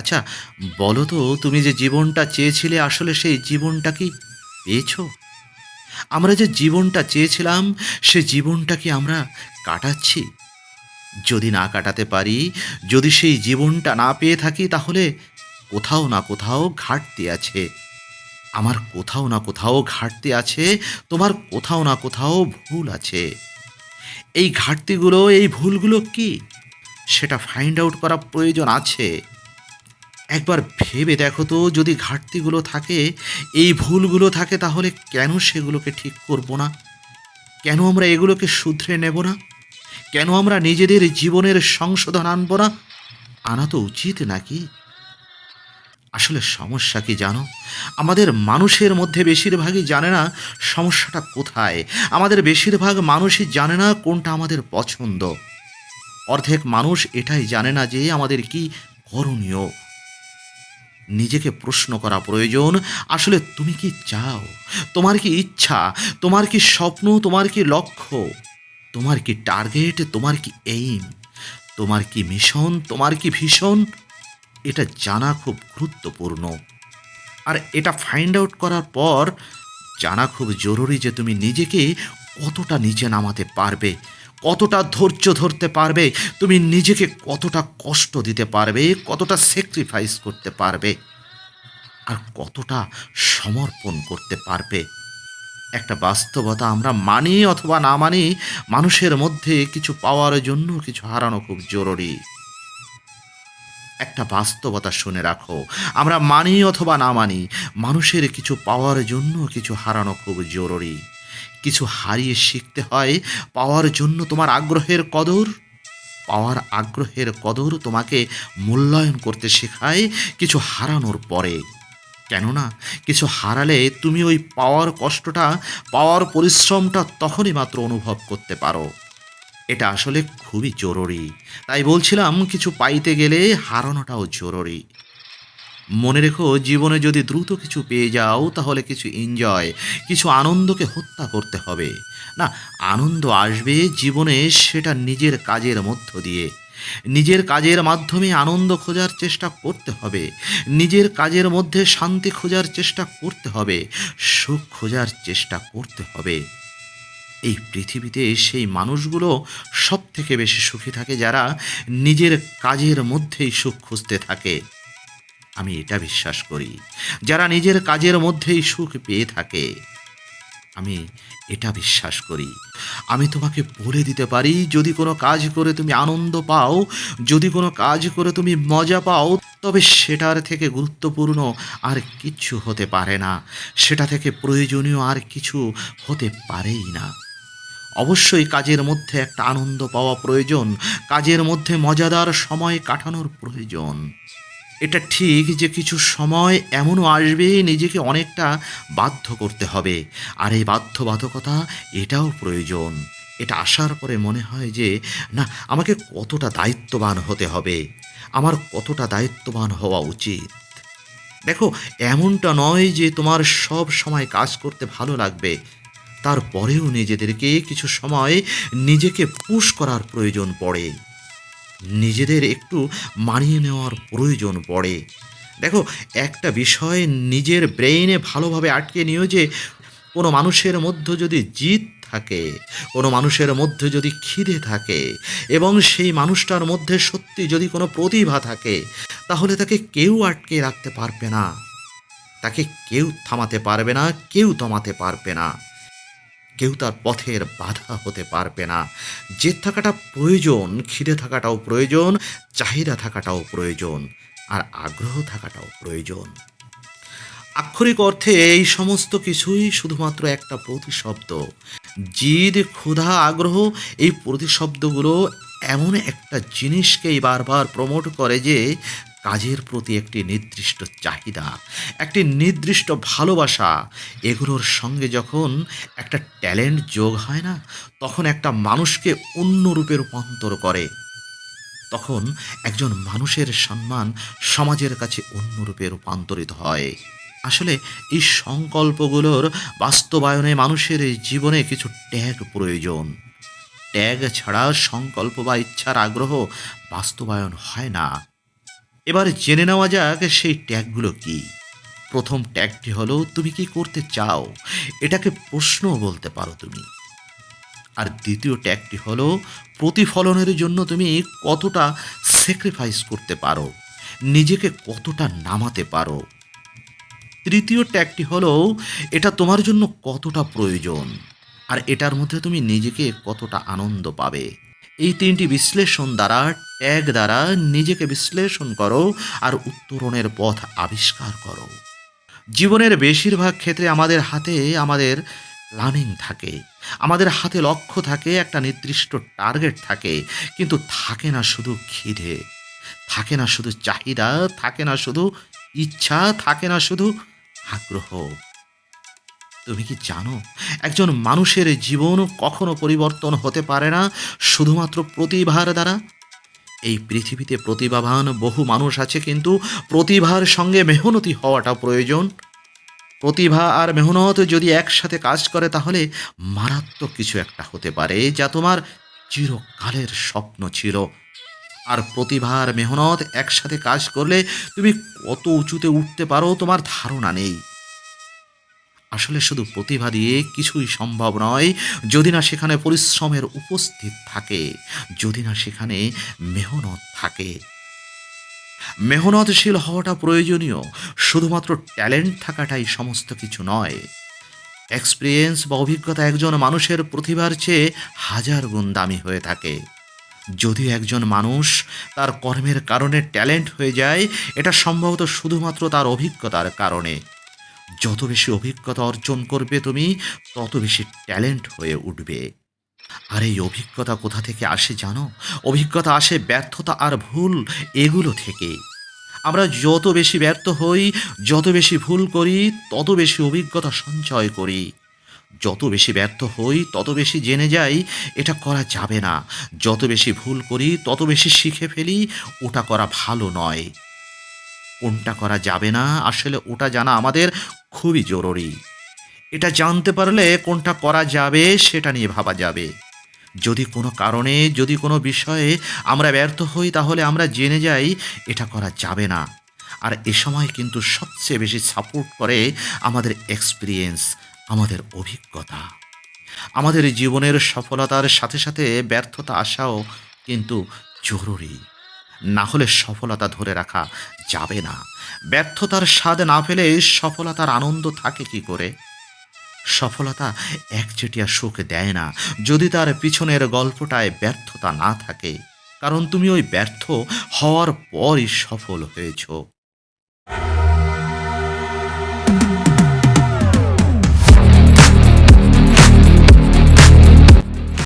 আচ্ছা বলো তো তুমি যে জীবনটা চেয়েছিলে, আসলে সেই জীবনটা কি পেয়েছ? আমরা যে জীবনটা চেয়েছিলাম, সে জীবনটা কি আমরা কাটাচ্ছি? যদি না কাটাতে পারি, যদি সেই জীবনটা না পেয়ে থাকি, তাহলে কোথাও না কোথাও ঘাটতি আছে। আমার কোথাও না কোথাও ঘাটতি আছে, তোমার কোথাও না কোথাও ভুল আছে। এই ঘাটতিগুলো, এই ভুলগুলো কি? সেটা ফাইন্ড আউট করা প্রয়োজন আছে। একবার ভেবে দেখো তো, যদি ঘাটতিগুলো থাকে, এই ভুলগুলো থাকে, তাহলে কেন সেগুলোকে ঠিক করব না? কেন আমরা এগুলোকে শুধরে নেব না? কেন আমরা নিজেদের জীবনের সংশোধন আনব না? আনা তো উচিত নাকি? আসলে সমস্যা কি জানো? আমাদের মানুষের মধ্যে বেশিরভাগই জানে না সমস্যাটা কোথায়। আমাদের বেশিরভাগ মানুষই জানে না কোনটা আমাদের পছন্দ। অর্ধেক মানুষ এটাই জানে না যে আমাদের কি করণীয়। নিজেকে প্রশ্ন করা প্রয়োজন। আসলে তুমি কি চাও? তোমার কি ইচ্ছা? তোমার কি স্বপ্ন? তোমার কি লক্ষ্য? তোমার কি টার্গেট? তোমার কি এইম তোমার কি মিশন তোমার কি ভীষণ? এটা জানা খুব গুরুত্বপূর্ণ। আর এটা ফাইন্ড আউট করার পর জানা খুব জরুরি যে তুমি নিজেকে কতটা নিচে নামাতে পারবে। কতটা ধৈর্য ধরতে পারবে? তুমি নিজেকে কতটা কষ্ট দিতে পারবে? কতটা স্যাক্রিফাইস করতে পারবে? আর কতটা সমর্পণ করতে পারবে? একটা বাস্তবতা আমরা মানি অথবা না মানি, মানুষের মধ্যে কিছু পাওয়ার জন্য কিছু হারানো খুব জরুরি। একটা বাস্তবতা শুনে রাখো। আমরা মানি অথবা না মানি, মানুষের কিছু পাওয়ার জন্য কিছু হারানো খুব জরুরি। কিছু হারিয়ে শিখতে হয়। পাওয়ার জন্য তোমার আগ্রহের কদর। পাওয়ার আগ্রহের কদর তোমাকে মূল্যায়ন করতে শেখায় কিছু হারানোর পরে। কেননা, কিছু হারালে তুমি ওই পাওয়ার কষ্টটা, পাওয়ার পরিশ্রমটা তখনই মাত্র অনুভব করতে পারো। এটা আসলে খুবই জরুরি। তাই বলছিলাম, কিছু পাইতে গেলে হারানোটাও জরুরি। মনে রেখো, জীবনে যদি দ্রুত কিছু পেয়ে যাও, তাহলে কিছু এনজয় কিছু আনন্দকে হত্যা করতে হবে। না, আনন্দ আসবে জীবনে, সেটা নিজের কাজের মধ্য দিয়ে। নিজের কাজের মাধ্যমে আনন্দ খোঁজার চেষ্টা করতে হবে। নিজের কাজের মধ্যে শান্তি খোঁজার চেষ্টা করতে হবে। সুখ খোঁজার চেষ্টা করতে হবে। এই পৃথিবীতে সেই মানুষগুলো সব থেকে বেশি সুখী থাকে যারা নিজের কাজের মধ্যেই সুখ খুঁজতে থাকে। আমি এটা বিশ্বাস করি। যারা নিজের কাজের মধ্যেই সুখ পেয়ে থাকে, আমি এটা বিশ্বাস করি। আমি তোমাকে বলে দিতে পারি, যদি কোনো কাজ করে তুমি আনন্দ পাও, যদি কোনো কাজ করে তুমি মজা পাও, তবে সেটার থেকে গুরুত্বপূর্ণ আর কিচ্ছু হতে পারে না। সেটা থেকে প্রয়োজনীয় আর কিছু হতে পারেই না। অবশ্যই কাজের মধ্যে একটা আনন্দ পাওয়া প্রয়োজন, কাজের মধ্যে মজাদার সময় কাটানোর প্রয়োজন। এটা ঠিক যে কিছু সময় এমনও আসবে নিজেকে অনেকটা বাধ্য করতে হবে। আর এই বাধ্যবাধকতা, এটাও প্রয়োজন। এটা আসার পরে মনে হয় যে, না, আমাকে কতটা দায়িত্ববান হতে হবে। আমার কতটা দায়িত্ববান হওয়া উচিত? দেখো, এমনটা নয় যে তোমার সব সময় কাজ করতে ভালো লাগবে। তারপরেও নিজেদেরকে কিছু সময় নিজেকে পুশ করার প্রয়োজন পড়ে। নিজেদের একটু মানিয়ে নেওয়ার প্রয়োজন পড়ে। দেখো, একটা বিষয় নিজের ব্রেইনে ভালোভাবে আটকে নিও যে, কোনো মানুষের মধ্যে যদি জিত থাকে, কোনো মানুষের মধ্যে যদি খিদে থাকে, এবং সেই মানুষটার মধ্যে সত্যি যদি কোনো প্রতিভা থাকে, তাহলে তাকে কেউ আটকে রাখতে পারবে না। তাকে কেউ থামাতে পারবে না, কেউ থামাতে পারবে না। কেউ তার পথের বাধা হতে পারবে না। জেদ থাকাটা প্রয়োজন, খিদে থাকাটাও প্রয়োজন, চাহিদা থাকাটাও প্রয়োজন, আর আগ্রহ থাকাটাও প্রয়োজন। আক্ষরিক অর্থে এই সমস্ত কিছুই শুধুমাত্র একটা প্রতিশব্দ। জিদ, ক্ষুধা, আগ্রহ, এই প্রতিশব্দগুলো এমন একটা জিনিসকেই বারবার প্রমোট করে যে কাজের প্রতি একটি নির্দিষ্ট চাহিদা, একটি নির্দিষ্ট ভালোবাসা, এগুলোর সঙ্গে যখন একটা ট্যালেন্ট যোগ হয় না, তখন একটা মানুষকে অন্য রূপে রূপান্তর করে। তখন একজন মানুষের সম্মান সমাজের কাছে অন্য রূপে রূপান্তরিত হয়। আসলে এই সংকল্পগুলোর বাস্তবায়নে মানুষের জীবনে কিছু ট্যাগ প্রয়োজন। ট্যাগ ছাড়া সংকল্প বা ইচ্ছার আগ্রহ বাস্তবায়ন হয় না। এবার জেনে নেওয়া যাক সেই ট্যাগগুলো কি। প্রথম ট্যাগটি হলো, তুমি কি করতে চাও? এটাকে প্রশ্ন বলতে পারো তুমি। আর দ্বিতীয় ট্যাগটি হলো, প্রতিফলনের জন্য তুমি কতটা স্যাক্রিফাইস করতে পারো? নিজেকে কতটা নামাতে পারো? তৃতীয় ট্যাগটি হলো, এটা তোমার জন্য কতটা প্রয়োজন? আর এটার মধ্যে তুমি নিজেকে কতটা আনন্দ পাবে? এই তিনটি বিশ্লেষণ দ্বারা ট্যাগ দ্বারা নিজেকে বিশ্লেষণ করো আর উত্তরণের পথ আবিষ্কার করো। জীবনের বেশিরভাগ ক্ষেত্রে আমাদের হাতে আমাদের প্ল্যানিং থাকে, আমাদের হাতে লক্ষ্য থাকে, একটা নির্দিষ্ট টার্গেট থাকে, কিন্তু থাকে না শুধু খিদে, থাকে না শুধু চাহিদা, থাকে না শুধু ইচ্ছা, থাকে না শুধু আগ্রহ। তুমি কি জানো, একজন মানুষের জীবন কখনো পরিবর্তন হতে পারে না শুধুমাত্র প্রতিভার দ্বারা? এই পৃথিবীতে প্রতিভাবান বহু মানুষ আছে কিন্তু প্রতিভার সঙ্গে মেহনতি হওয়াটা প্রয়োজন। প্রতিভা আর মেহনত যদি একসাথে কাজ করে তাহলে মারাত্মক কিছু একটা হতে পারে যা তোমার চিরকালের স্বপ্ন ছিল। আর প্রতিভা আর মেহনত একসাথে কাজ করলে তুমি কত উঁচুতে উঠতে পারো তোমার ধারণা নেই। আসলে শুধু প্রতিভা দিয়ে কিছুই সম্ভব নয়, যদি না সেখানে পরিশ্রমের উপস্থিত থাকে, যদি না সেখানে মেহনত থাকে। মেহনতশীল হওয়াটা প্রয়োজনীয়, শুধুমাত্র ট্যালেন্ট থাকাটাই সমস্ত কিছু নয়। এক্সপিরিয়েন্স বা অভিজ্ঞতা একজন মানুষের প্রতিভার চেয়ে হাজার গুণ দামি হয়ে থাকে। যদি একজন মানুষ তার কর্মের কারণে ট্যালেন্ট হয়ে যায়, এটা সম্ভবত শুধুমাত্র তার অভিজ্ঞতার কারণে। যত বেশি অভিজ্ঞতা অর্জন করবে তুমি, তত বেশি ট্যালেন্ট হয়ে উঠবে। আর এই অভিজ্ঞতা কোথা থেকে আসে জানো? অভিজ্ঞতা আসে ব্যর্থতা আর ভুল এগুলো থেকে আমরা যত বেশি ব্যর্থ হই, যত বেশি ভুল করি, তত বেশি অভিজ্ঞতা সঞ্চয় করি। যত বেশি ব্যর্থ হই, তত বেশি জেনে যাই, এটা করা যাবে না। যত বেশি ভুল করি, তত বেশি শিখে ফেলি, ওটা করা ভালো নয়। কোনটা করা যাবে না? আসলে ওটা জানা আমাদের খুবই জরুরি। এটা জানতে পারলে কোনটা করা যাবে সেটা নিয়ে ভাবা যাবে। যদি কোনো কারণে, যদি কোনো বিষয়ে আমরা ব্যর্থ হই, তাহলে আমরা জেনে যাই এটা করা যাবে না। আর এ সময় কিন্তু সবচেয়ে বেশি সাপোর্ট করে আমাদের এক্সপিরিয়েন্স আমাদের অভিজ্ঞতা। আমাদের জীবনের সফলতার সাথে সাথে ব্যর্থতা আসাও কিন্তু জরুরি। না হলে সফলতা ধরে রাখা যাবে না। ব্যর্থতার স্বাদ না পেলে সফলতার আনন্দ থাকে কি করে? সফলতা একচেটিয়া সুখ দেয় না। যদি তার পিছনের গল্পটায় ব্যর্থতা না থাকে, কারণ তুমি ওই ব্যর্থ হওয়ার পরই সফল হয়েছো।